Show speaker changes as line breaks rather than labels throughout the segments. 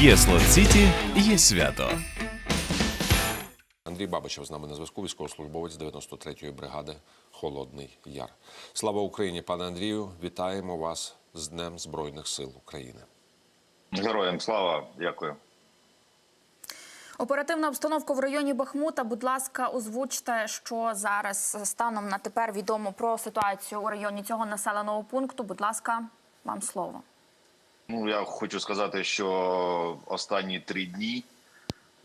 Є Слот Сіті, є свято.
Андрій Бабичев з нами на зв'язку, військовослужбовець 93-ї бригади Холодний Яр. Слава Україні, пане Андрію! Вітаємо вас з Днем Збройних сил України.
Героям слава, дякую.
Оперативна обстановка в районі Бахмута. Будь ласка, озвучте, що зараз станом на тепер відомо про ситуацію у районі цього населеного пункту. Будь ласка, вам слово.
Ну я хочу сказати, що останні три дні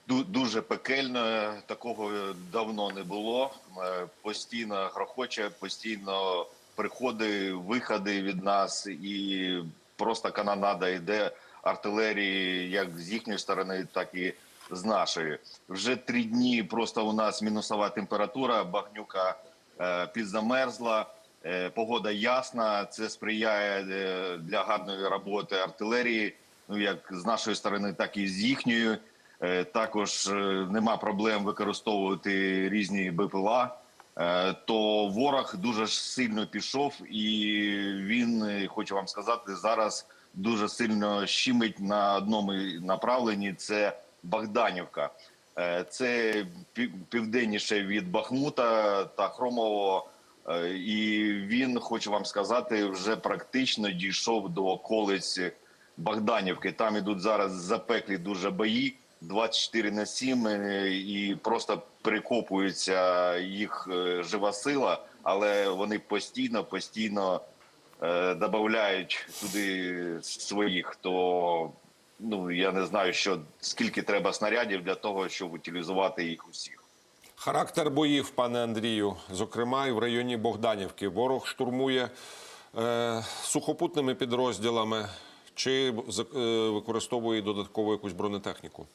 дуже пекельно. Такого давно не було. Е, Постійно грохоче, постійно приходи, виходи від нас, і просто канонада йде артилерії, як з їхньої сторони, так і з нашої. Вже три дні просто у нас мінусова температура, багнюка е, підзамерзла. Е, Погода ясна, це сприяє е, для гарної роботи артилерії, ну як з нашої сторони, так і з їхньої. Е, Також нема проблем використовувати різні БПЛА. То ворог дуже сильно пішов, і він хочу вам сказати зараз дуже сильно щимить на одному направленні. Це Богданівка. Це пів- південніше від Бахмута та Хромового. Е, І він, хочу вам сказати, вже практично дійшов до околиць Богданівки. Там ідуть зараз запеклі дуже бої 24 на 7, е, і просто перекопується їх е, жива сила, але вони постійно, постійно додають туди своїх. То ну я не знаю, що скільки треба снарядів для того, щоб утилізувати їх усіх.
Характер боїв, пане Андрію, зокрема, і в районі Богданівки. Ворог штурмує е, сухопутними підрозділами чи е, використовує додаткову якусь бронетехніку.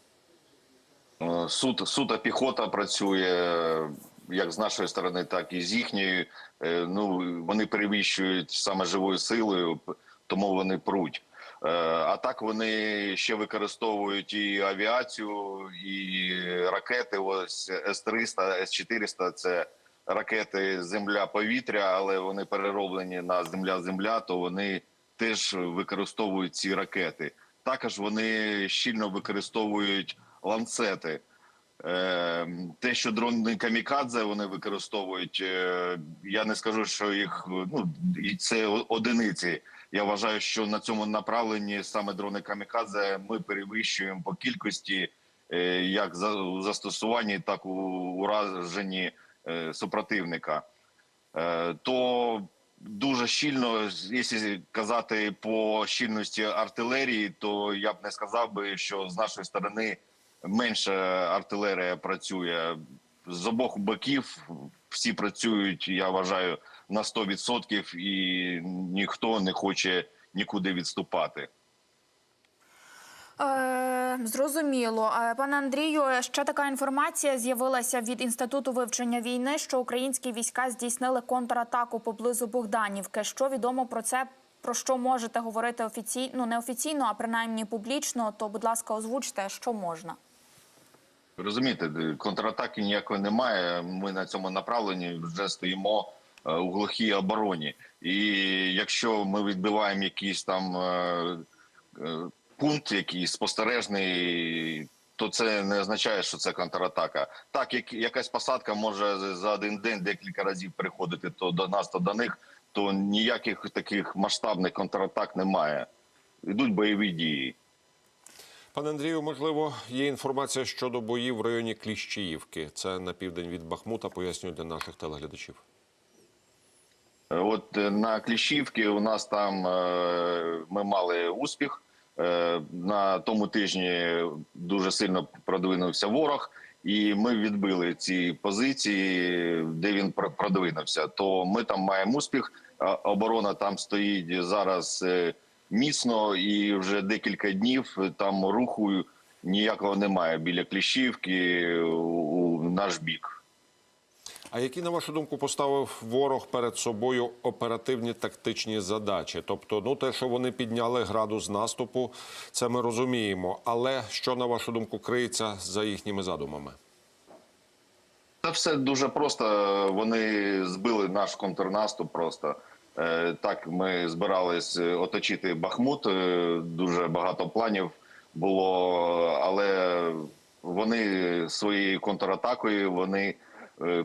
Е, Суд, сута піхота працює е, як з нашої сторони, так і з їхньої. Е, Ну вони перевищують саме живою силою, тому вони пруть. Е, А так вони ще використовують і авіацію, і ракети. Ось С-300, С-400 – це ракети земля-повітря, але вони перероблені на земля-земля, то вони теж використовують ці ракети. Також вони щільно використовують ланцети. Е, Те, що дрони камікадзе вони використовують, е, я не скажу, що їх ну це одиниці. Я вважаю, що на цьому направленні саме дрони камікадзе ми перевищуємо по кількості, е, як у застосуванні, так у ураженні е, супротивника. Е, То дуже щільно, якщо казати по щільності артилерії, то я б не сказав би, що з нашої сторони менше артилерія працює з обох боків. Всі працюють, я вважаю, на 100% і ніхто не хоче нікуди відступати.
Е, зрозуміло, Е, пане Андрію. Ще така інформація з'явилася від інституту вивчення війни, що українські війська здійснили контратаку поблизу Богданівки. Що відомо про це? Про що можете говорити офіційно, ну не офіційно, а принаймні публічно? То, будь ласка, озвучте, що можна.
Розумієте, контратаки ніякої немає. Ми на цьому направленні вже стоїмо у глухій обороні. І якщо ми відбиваємо якийсь там е, е, пункт, якийсь спостережний, то це не означає, що це контратака. Так, як якась посадка може за один день декілька разів приходити то до нас, то до них, то ніяких таких масштабних контратак немає. Йдуть бойові дії.
Пане Андрію, можливо, є інформація щодо боїв в районі Кліщіївки. Це на південь від Бахмута. Пояснюю для наших телеглядачів.
От е, на Кліщівці у нас там е, ми мали успіх. Е, На тому тижні дуже сильно продвинувся ворог, і ми відбили ці позиції, де він пр- продвинувся. То ми там маємо успіх. Оборона там стоїть зараз міцно, і вже декілька днів там руху ніякого немає біля Кліщівки у наш бік.
А які, на вашу думку, поставив ворог перед собою оперативні тактичні задачі? Тобто, ну те, що вони підняли градус наступу, це ми розуміємо. Але що на вашу думку криється за їхніми задумами?
Це все дуже просто. Вони збили наш контрнаступ. Просто Е, так ми збирались оточити Бахмут. е, Дуже багато планів було, але вони своєю контратакою вони е,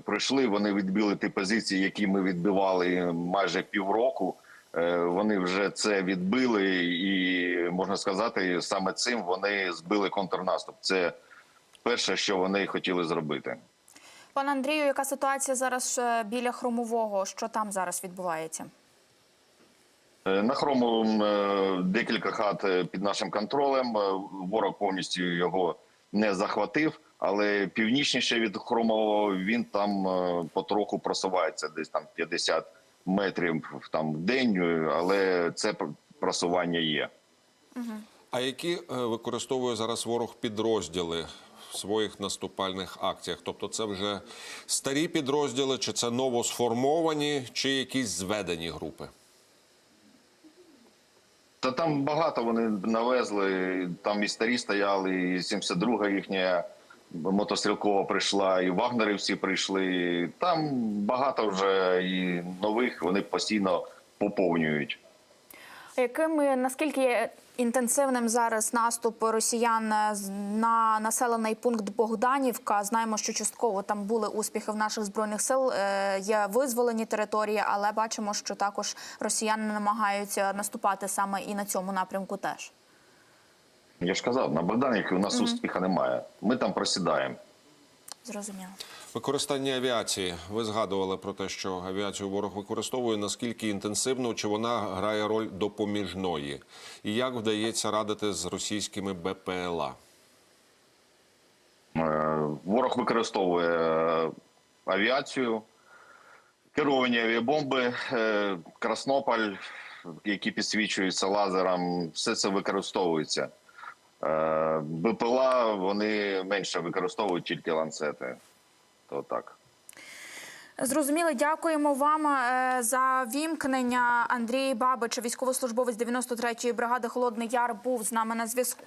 пройшли. Вони відбили ті позиції, які ми відбивали майже півроку. Е, Вони вже це відбили, і можна сказати, саме цим вони збили контрнаступ. Це перше, що вони хотіли зробити.
Пане Андрію, яка ситуація зараз е, біля хромового? Що там зараз відбувається?
Е, На е, декілька хат е, під нашим контролем. Е, Ворог повністю його не захватив, але північніше від хромового він там е, потроху просувається, десь там 50 метрів там в день, е, але це просування є.
А які е, використовує зараз ворог підрозділи в своїх наступальних акціях? Тобто, це вже старі підрозділи, чи це новосформовані, чи якісь зведені групи?
Та там багато вони навезли. Там і старі стояли, і 72-га їхня мотострілкова прийшла, і вагнерівці прийшли. Там багато вже і нових вони постійно поповнюють.
Якими наскільки є інтенсивним зараз наступ росіян на населений пункт Богданівка? Знаємо, що частково там були успіхи в наших збройних сил. е, Є визволені території, але бачимо, що також росіяни намагаються наступати саме і на цьому напрямку. Теж
Я ж казав, на Богданівці у нас успіху немає. Ми там просідаємо.
Зрозуміло.
Використання авіації. Ви згадували про те, що авіацію ворог використовує. Наскільки інтенсивно чи вона грає роль допоміжної? І як вдається радити з російськими БПЛА?
Е, Ворог використовує е, авіацію, керовані авіабомби, е, Краснополь, які підсвічуються лазером, все це використовується. Е, БПЛА вони менше використовують тільки ланцети. То так.
Зрозуміло, дякуємо вам е, за вімкнення. Андрій Бабич, військовослужбовець 93-ї бригади Холодний Яр, був з нами на зв'язку.